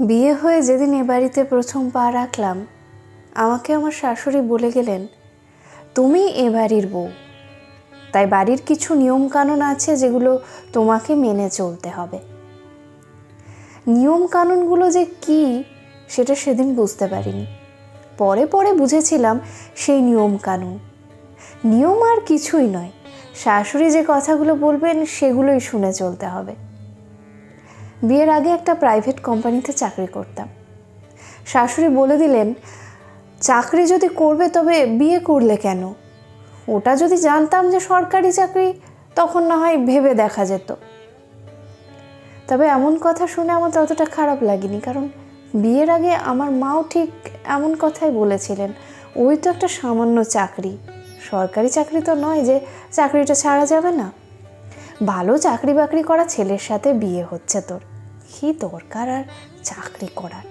বিয়ে হয়ে যেদিন এ বাড়িতে প্রথম পা রাখলাম, আমাকে আমার শাশুড়ি বলে গেলেন, তুমি এ বাড়ির বউ। তাই বাড়ির কিছু নিয়মকানুন আছে যেগুলো তোমাকে মেনে চলতে হবে। নিয়ম কানুনগুলো যে কি, সেটা সেদিন বুঝতে পারিনি। পরে পরে বুঝেছিলাম সেই নিয়ম কানুন নিয়ম আর কিছুই নয়। শাশুড়ি যে কথাগুলো বলবেন সেগুলোই শুনে চলতে হবে। বিয়ের আগে একটা প্রাইভেট কোম্পানিতে চাকরি করতাম। শাশুড়ি বলে দিলেন, চাকরি যদি করবে তবে বিয়ে করলে কেন? ওটা যদি জানতাম যে সরকারি চাকরি, তখন না হয় ভেবে দেখা যেত। তবে এমন কথা শুনে আমার ততটা খারাপ লাগেনি, কারণ বিয়ের আগে আমার মাও ঠিক এমন কথাই বলেছিলেন, ওই তো একটা সামান্য চাকরি। সরকারি চাকরি তো নয় যে চাকরিটা ছাড়া যাবে না। ভালো চাকরি বাকরি করা ছেলের সাথে বিয়ে হচ্ছে তোর। কি দরকার আর চাকরি করার?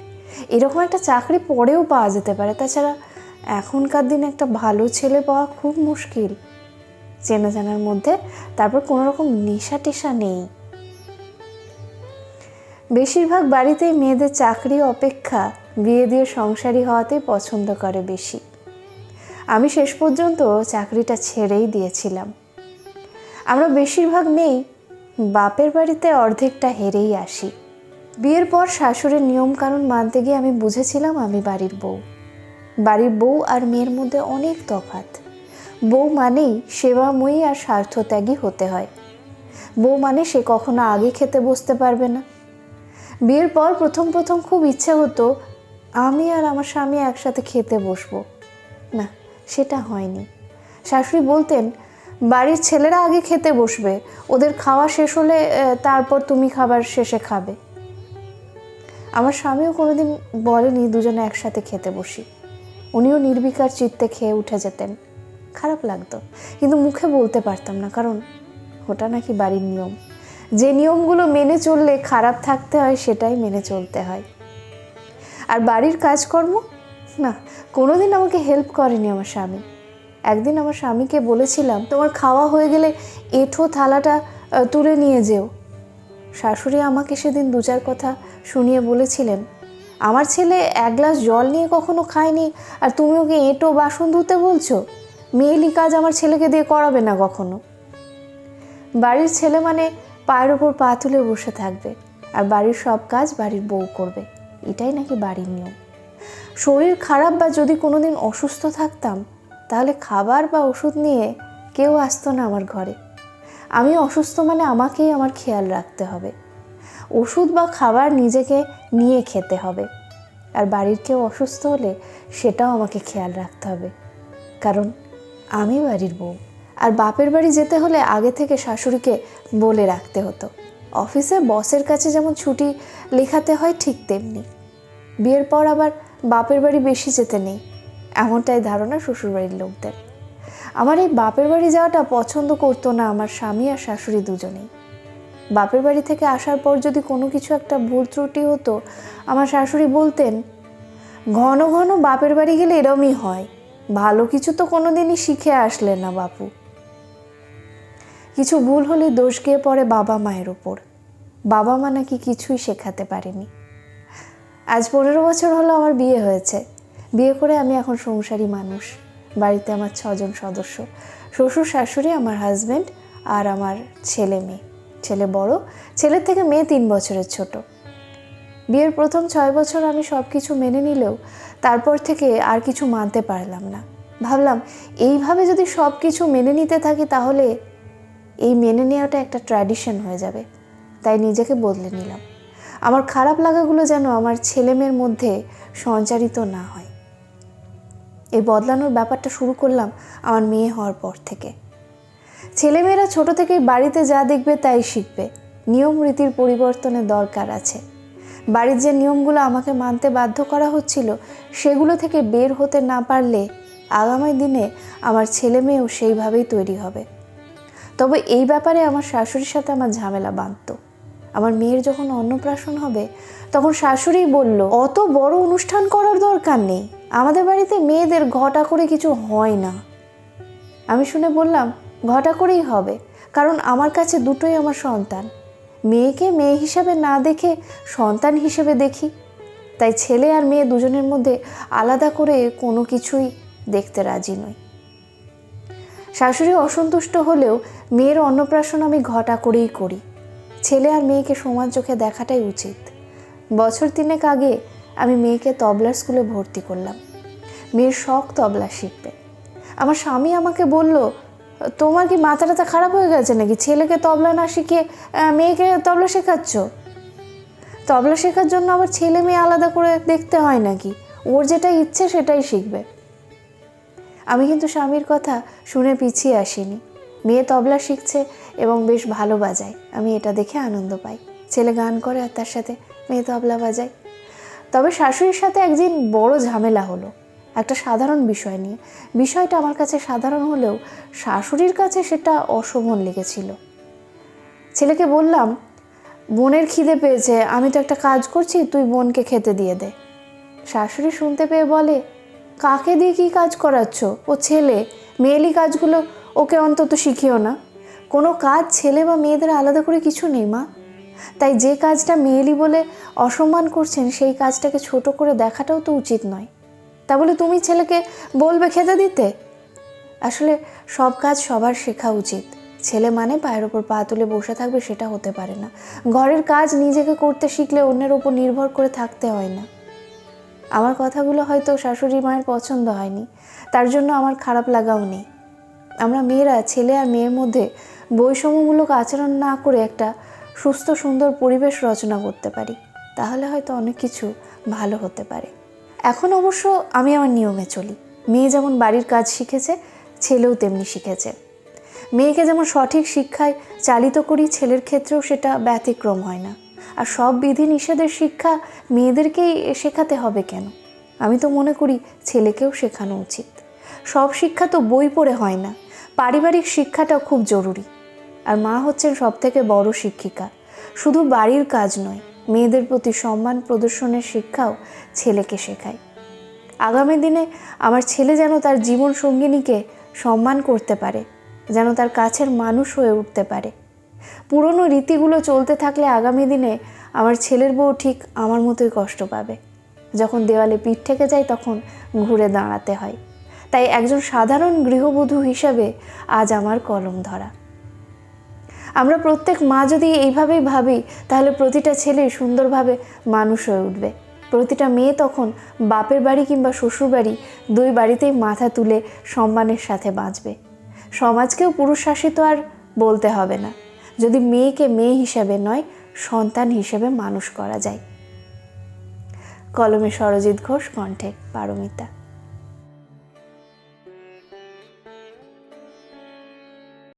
এরকম একটা চাকরি পরেও পাওয়া যেতে পারে। তাছাড়া এখনকার দিনে একটা ভালো ছেলে পাওয়া খুব মুশকিল। চেনা জানার মধ্যে তারপর কোনো রকম নেশা টেশা নেই। বেশিরভাগ বাড়িতেই মেয়েদের চাকরি অপেক্ষা বিয়ে দিয়ে সংসারী হওয়াতেই পছন্দ করে বেশি। আমি শেষ পর্যন্ত চাকরিটা ছেড়েই দিয়েছিলাম। আমরা বেশিরভাগ মেয়েই বাপের বাড়িতে অর্ধেকটা হেরেই আসি। বিয়ের পর শাশুড়ির নিয়মকানুন মানতে গিয়ে আমি বুঝেছিলাম আমি বাড়ির বউ। বাড়ির বউ আর মেয়ের মধ্যে অনেক তফাৎ। বউ মানেই সেবাময়ী আর স্বার্থত্যাগী হতে হয়। বউ মানে সে কখনো আগে খেতে বসতে পারবে না। বিয়ের পর প্রথম প্রথম খুব ইচ্ছে হতো আমি আর আমার স্বামী একসাথে খেতে বসবো। না সেটা হয়নি। শাশুড়ি বলতেন, বাড়ির ছেলেরা আগে খেতে বসবে, ওদের খাওয়া শেষ হলে তারপর তুমি খাবার শেষে খাবে। আমার স্বামীও কোনোদিন বলেনি দুজনে একসাথে খেতে বসি। উনিও নির্বিকার চিত্তে খেয়ে উঠে যেতেন। খারাপ লাগতো, কিন্তু মুখে বলতে পারতাম না, কারণ ওটা নাকি বাড়ির নিয়ম। যে নিয়মগুলো মেনে চললে খারাপ থাকতে হয়, সেটাই মেনে চলতে হয়। আর বাড়ির কাজকর্ম না, কোনোদিন আমাকে হেল্প করেনি আমার স্বামী। একদিন আমার স্বামীকে বলেছিলাম, তোমার খাওয়া হয়ে গেলে এঁঠো থালাটা তুলে নিয়ে যেও। শাশুড়ি আমাকে সেদিন দু চার কথা শুনিয়ে বলেছিলেন, আমার ছেলে এক গ্লাস জল নিয়ে কখনো খায়নি, আর তুমি ওকে এঁটো বাসন ধুতে বলছো? মেয়েলি কাজ আমার ছেলেকে দিয়ে করাবে না কখনো? বাড়ির ছেলে মানে পায়ের ওপর পা তুলে বসে থাকবে, আর বাড়ির সব কাজ বাড়ির বউ করবে। এটাই নাকি বাড়ির নিয়ম। শরীর খারাপ বা যদি কোনোদিন অসুস্থ থাকতাম, তাহলে খাবার বা ওষুধ নিয়ে কেউ আসতো না আমার ঘরে। আমি অসুস্থ মানে আমাকেই আমার খেয়াল রাখতে হবে। ওষুধ বা খাবার নিজেকে নিয়ে খেতে হবে। আর বাড়ির কেউ অসুস্থ হলে সেটাও আমাকে খেয়াল রাখতে হবে। কারণ আমি বাড়ির বউ। আর বাপের বাড়ি যেতে হলে আগে থেকে শাশুড়িকে বলে রাখতে হতো। অফিসে বসের কাছে যেমন ছুটি লেখাতে হয় ঠিক তেমনি। বিয়ের পর আবার বাপের বাড়ি বেশি যেতে নেই, এমনটাই ধারণা শ্বশুরবাড়ির লোকদের। আমার এই বাপের বাড়ি যাওয়াটা পছন্দ করতো না আমার স্বামী আর শাশুড়ি দুজনেই। বাপের বাড়ি থেকে আসার পর যদি কোনো কিছু একটা ভুল ত্রুটি হতো, আমার শাশুড়ি বলতেন, ঘন ঘন বাপের বাড়ি গেলে এরমই হয়, ভালো কিছু তো কোনোদিনই শিখে আসলে না বাপু। কিছু ভুল হলে দোষ গিয়ে পড়ে বাবা মায়ের ওপর। বাবা মা নাকি কিছুই শেখাতে পারেনি। আজ পনেরো বছর হলো আমার বিয়ে হয়েছে। বিয়ে করে আমি এখন সংসারী মানুষ। বাড়িতে আমার ছজন সদস্য। শ্বশুর, শাশুড়ি, আমার হাজব্যান্ড আর আমার ছেলে মেয়ে। ছেলে বড়, ছেলের থেকে মেয়ে তিন বছরের ছোট। বিয়ের প্রথম ছয় বছর আমি সব কিছু মেনে নিলেও তারপর থেকে আর কিছু মানতে পারলাম না। ভাবলাম, এইভাবে যদি সব কিছু মেনে নিতে থাকি তাহলে এই মেনে নেওয়াটা একটা ট্র্যাডিশন হয়ে যাবে। তাই নিজেকে বদলে নিলাম। আমার খারাপ লাগাগুলো যেন আমার ছেলে মেয়ের মধ্যে সঞ্চারিত না হয়। এই বদলানোর ব্যাপারটা শুরু করলাম আমার মেয়ে হওয়ার পর থেকে। ছেলেমেয়েরা ছোট থেকেই বাড়িতে যা দেখবে তাই শিখবে। নিয়ম রীতির পরিবর্তনের দরকার আছে। বাড়ির যে নিয়মগুলো আমাকে মানতে বাধ্য করা হচ্ছিল, সেগুলো থেকে বের হতে না পারলে আগামী দিনে আমার ছেলে মেয়েও সেইভাবেই তৈরি হবে। তবে এই ব্যাপারে আমার শাশুড়ির সাথে আমার ঝামেলা বাঁধত। আমার মেয়ের যখন অন্নপ্রাশন হবে, তখন শাশুড়ি বলল, অত বড় অনুষ্ঠান করার দরকার নেই। আমাদের বাড়িতে মেয়েদের ঘটা করে কিছু হয় না। আমি শুনে বললাম, ঘটা করেই হবে, কারণ আমার কাছে দুটোই আমার সন্তান। মেয়েকে মেয়ে হিসাবে না দেখে সন্তান হিসেবে দেখি। তাই ছেলে আর মেয়ে দুজনের মধ্যে আলাদা করে কোনো কিছুই দেখতে রাজি নই। শাশুড়ি অসন্তুষ্ট হলেও মেয়ের অন্নপ্রাশন আমি ঘটা করেই করি। ছেলে আর মেয়েকে সমান চোখে দেখাটাই উচিত। বছর তিনেক আগে আমি মেয়েকে তবলার স্কুলে ভর্তি করলাম। মেয়ের শখ তবলা শিখবে। আমার স্বামী আমাকে বলল তোমার কি মাথা টাথা খারাপ হয়ে গেছে নাকি? ছেলেকে তবলা না আহ, মেয়েকে তবলা শেখাচ্ছ? তবলা শেখার জন্য আবার ছেলে মেয়ে আলাদা করে দেখতে হয় নাকি? ওর যেটা ইচ্ছে সেটাই শিখবে। আমি কিন্তু স্বামীর কথা শুনে পিছিয়ে আসিনি। মেয়ে তবলা শিখছে এবং বেশ ভালো বাজায়। আমি এটা দেখে আনন্দ পাই। ছেলে গান করে আর তার সাথে মেয়ে তবলা বাজায়। তবে শাশুড়ির সাথে একদিন বড় ঝামেলা হলো। একটা সাধারণ বিষয় নিয়ে। বিষয়টা আমার কাছে সাধারণ হলেও শাশুড়ির কাছে সেটা অশোভন লেগেছিল। ছেলেকে বললাম, বোনের খিদে পেয়েছে, আমি তো একটা কাজ করছি, তুই বোনকে খেতে দিয়ে দে। শাশুড়ি শুনতে পেয়ে বলে, কাকে দিয়ে কি কাজ করাচ্ছ? ও ছেলে, মেয়েলি কাজগুলো ওকে অন্তত শিখিও না। কোনো কাজ ছেলে বা মেয়েদের আলাদা করে কিছু নেই, মা। তাই যে কাজটা মেয়েলি বলে অসম্মান করছেন, সেই কাজটাকে ছোট করে দেখাটাও তো উচিত নয়। তা বলে তুমি ছেলেকে বলবে খেতে দিতে? আসলে সব কাজ সবার শেখা উচিত। ছেলে মানে পায়ের ওপর পা তুলে বসে থাকবে সেটা হতে পারে না। ঘরের কাজ নিজেকে করতে শিখলে অন্যের ওপর নির্ভর করে থাকতে হয় না। আমার কথাগুলো হয়তো শাশুড়ি মায়ের পছন্দ হয়নি। তার জন্য আমার খারাপ লাগাও নেই। আমরা মেয়েরা, ছেলে আর মেয়ের মধ্যে বৈষম্যমূলক আচরণ না করে একটা সুস্থ, সুন্দর পরিবেশ রচনা করতে পারি, তাহলে হয়তো অনেক কিছু ভালো হতে পারে। এখন অবশ্য আমি আমার নিয়মে চলি। মেয়ে যেমন বাড়ির কাজ শিখেছে, ছেলেও তেমনি শিখেছে। মেয়েকে যেমন সঠিক শিক্ষায় চালিত করি, ছেলের ক্ষেত্রেও সেটা ব্যতিক্রম হয় না। আর সব বিধি নিষেধের শিক্ষা মেয়েদেরকেই শেখাতে হবে কেন? আমি তো মনে করি ছেলেকেও শেখানো উচিত। সব শিক্ষা তো বই পড়ে হয় না। পারিবারিক শিক্ষাটাও খুব জরুরি। আর মা হচ্ছেন সব থেকে বড় শিক্ষিকা। শুধু বাড়ির কাজ নয়, মেয়েদের প্রতি সম্মান প্রদর্শনের শিক্ষাও ছেলেকে শেখায়। আগামী দিনে আমার ছেলে যেন তার জীবন সঙ্গিনীকে সম্মান করতে পারে, যেন তার কাছের মানুষ হয়ে উঠতে পারে। পুরনো রীতিগুলো চলতে থাকলে আগামী দিনে আমার ছেলের বউ ঠিক আমার মতোই কষ্ট পাবে। যখন দেওয়ালে পিঠ থেকে যায় তখন ঘুরে দাঁড়াতে হয়। তাই একজন সাধারণ গৃহবধূ হিসাবে আজ আমার কলম ধরা। আমরা প্রত্যেক মা যদি এইভাবেই ভাবি, তাহলে প্রতিটা ছেলে সুন্দরভাবে মানুষ হয়ে উঠবে। প্রতিটা মেয়ে তখন বাপের বাড়ি কিংবা শ্বশুর বাড়ি দুই বাড়িতেই মাথা তুলে সম্মানের সাথে বাঁচবে। সমাজকেও পুরুষ শাসিত আর বলতে হবে না। যদি মেয়েকে মেয়ে হিসাবে নয়, সন্তান হিসেবে মানুষ করা যায়। কলমে সরজিৎ ঘোষ, কণ্ঠে পারমিতা।